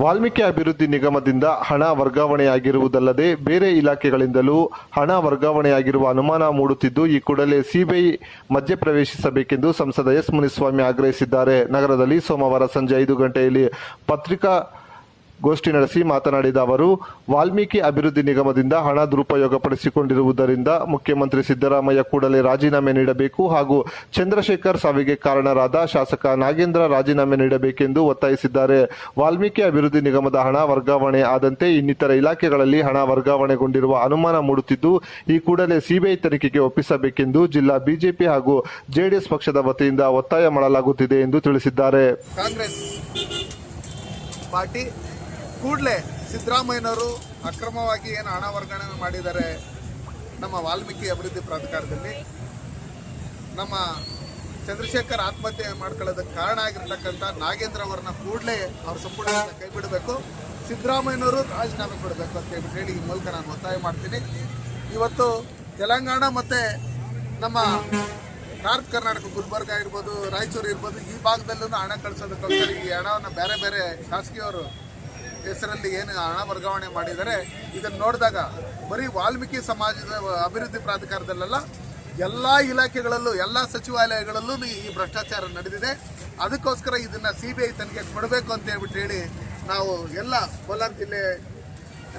ವಾಲ್ಮೀಕಿ ಅಭಿವೃದ್ಧಿ ನಿಗಮದಿಂದ ಹಣ ವರ್ಗಾವಣೆಯಾಗಿರುವುದಲ್ಲದೆ ಬೇರೆ ಇಲಾಖೆಗಳಿಂದಲೂ ಹಣ ವರ್ಗಾವಣೆಯಾಗಿರುವ ಅನುಮಾನ ಮೂಡುತ್ತಿದ್ದು, ಈ ಕೂಡಲೇ ಸಿಬಿಐ ಮಧ್ಯಪ್ರವೇಶಿಸಬೇಕೆಂದು ಸಂಸದ ಎಸ್ ಮುನಿಸ್ವಾಮಿ ಆಗ್ರಹಿಸಿದ್ದಾರೆ. ನಗರದಲ್ಲಿ ಸೋಮವಾರ ಸಂಜೆ ಐದು ಗಂಟೆಯಲ್ಲಿ ಪತ್ರಿಕಾ ಗೋಷ್ಠಿ ನಡೆಸಿ ಮಾತನಾಡಿದ ಅವರು, ವಾಲ್ಮೀಕಿ ಅಭಿವೃದ್ಧಿ ನಿಗಮದಿಂದ ಹಣ ದುರುಪಯೋಗಪಡಿಸಿಕೊಂಡಿರುವುದರಿಂದ ಮುಖ್ಯಮಂತ್ರಿ ಸಿದ್ದರಾಮಯ್ಯ ಕೂಡಲೇ ರಾಜೀನಾಮೆ ನೀಡಬೇಕು ಹಾಗೂ ಚಂದ್ರಶೇಖರ್ ಸಾವಿಗೆ ಕಾರಣರಾದ ಶಾಸಕ ನಾಗೇಂದ್ರ ರಾಜೀನಾಮೆ ನೀಡಬೇಕೆಂದು ಒತ್ತಾಯಿಸಿದ್ದಾರೆ. ವಾಲ್ಮೀಕಿ ಅಭಿವೃದ್ಧಿ ನಿಗಮದ ಹಣ ವರ್ಗಾವಣೆ ಆದಂತೆ ಇನ್ನಿತರ ಇಲಾಖೆಗಳಲ್ಲಿ ಹಣ ವರ್ಗಾವಣೆಗೊಂಡಿರುವ ಅನುಮಾನ ಮೂಡುತ್ತಿದ್ದು, ಈ ಕೂಡಲೇ ಸಿಬಿಐ ತನಿಖೆಗೆ ಒಪ್ಪಿಸಬೇಕೆಂದು ಜಿಲ್ಲಾ ಬಿಜೆಪಿ ಹಾಗೂ ಜೆಡಿಎಸ್ ಪಕ್ಷದ ವತಿಯಿಂದ ಒತ್ತಾಯ ಮಾಡಲಾಗುತ್ತಿದೆ ಎಂದು ತಿಳಿಸಿದ್ದಾರೆ. ಕಾಂಗ್ರೆಸ್ ಪಾರ್ಟಿ ಕೂಡಲೇ ಸಿದ್ದರಾಮಯ್ಯನವರು ಅಕ್ರಮವಾಗಿ ಏನು ಹಣ ವರ್ಗಾವಣೆ ಮಾಡಿದ್ದಾರೆ ನಮ್ಮ ವಾಲ್ಮೀಕಿ ಅಭಿವೃದ್ಧಿ ಪ್ರಾಧಿಕಾರದಲ್ಲಿ. ನಮ್ಮ ಚಂದ್ರಶೇಖರ್ ಆತ್ಮಹತ್ಯೆ ಮಾಡ್ಕೊಳ್ಳೋದಕ್ಕೆ ಕಾರಣ ಆಗಿರ್ತಕ್ಕಂಥ ನಾಗೇಂದ್ರ ಅವರನ್ನ ಕೂಡಲೇ ಅವ್ರ ಸಂಪುಟದಿಂದ ಕೈ ಬಿಡಬೇಕು ಸಿದ್ದರಾಮಯ್ಯನವರು ರಾಜೀನಾಮೆ ಕೊಡಬೇಕು ಅಂತ ಹೇಳ್ಬಿಟ್ಟು ಹೇಳಿ ಈ ಮೂಲಕ ನಾನು ಒತ್ತಾಯ ಮಾಡ್ತೀನಿ. ಇವತ್ತು ತೆಲಂಗಾಣ ಮತ್ತು ನಮ್ಮ ನಾರ್ತ್ ಕರ್ನಾಟಕ, ಗುಲ್ಬರ್ಗ ಇರ್ಬೋದು, ರಾಯಚೂರು ಇರ್ಬೋದು, ಈ ಭಾಗದಲ್ಲೂ ಹಣ ಕಳಿಸೋದಕ್ಕೋಸ್ಕರ ಈ ಹಣವನ್ನು ಬೇರೆ ಬೇರೆ ಶಾಸಕಿಯವರು ಹೆಸರಲ್ಲಿ ಏನು ಹಣ ವರ್ಗಾವಣೆ ಮಾಡಿದರೆ ಇದನ್ನು ನೋಡಿದಾಗ ಬರೀ ವಾಲ್ಮೀಕಿ ಸಮಾಜದ ಅಭಿವೃದ್ಧಿ ಪ್ರಾಧಿಕಾರದಲ್ಲೆಲ್ಲ, ಎಲ್ಲ ಇಲಾಖೆಗಳಲ್ಲೂ, ಎಲ್ಲ ಸಚಿವಾಲಯಗಳಲ್ಲೂ ಈ ಭ್ರಷ್ಟಾಚಾರ ನಡೆದಿದೆ. ಅದಕ್ಕೋಸ್ಕರ ಇದನ್ನ ಸಿ ಬಿ ಐ ತನಿಖೆ ಕೊಡಬೇಕು ಅಂತ ಹೇಳ್ಬಿಟ್ಟು ಹೇಳಿ ನಾವು ಎಲ್ಲ ಕೋಲಾರ ಜಿಲ್ಲೆ,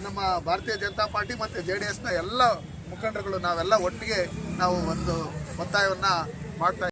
ನಮ್ಮ ಭಾರತೀಯ ಜನತಾ ಪಾರ್ಟಿ ಮತ್ತು ಜೆ ಡಿ ಎಸ್ನ ಎಲ್ಲ ಮುಖಂಡರುಗಳು ನಾವೆಲ್ಲ ಒಟ್ಟಿಗೆ ನಾವು ಒಂದು ಒತ್ತಾಯವನ್ನು ಮಾಡ್ತಾ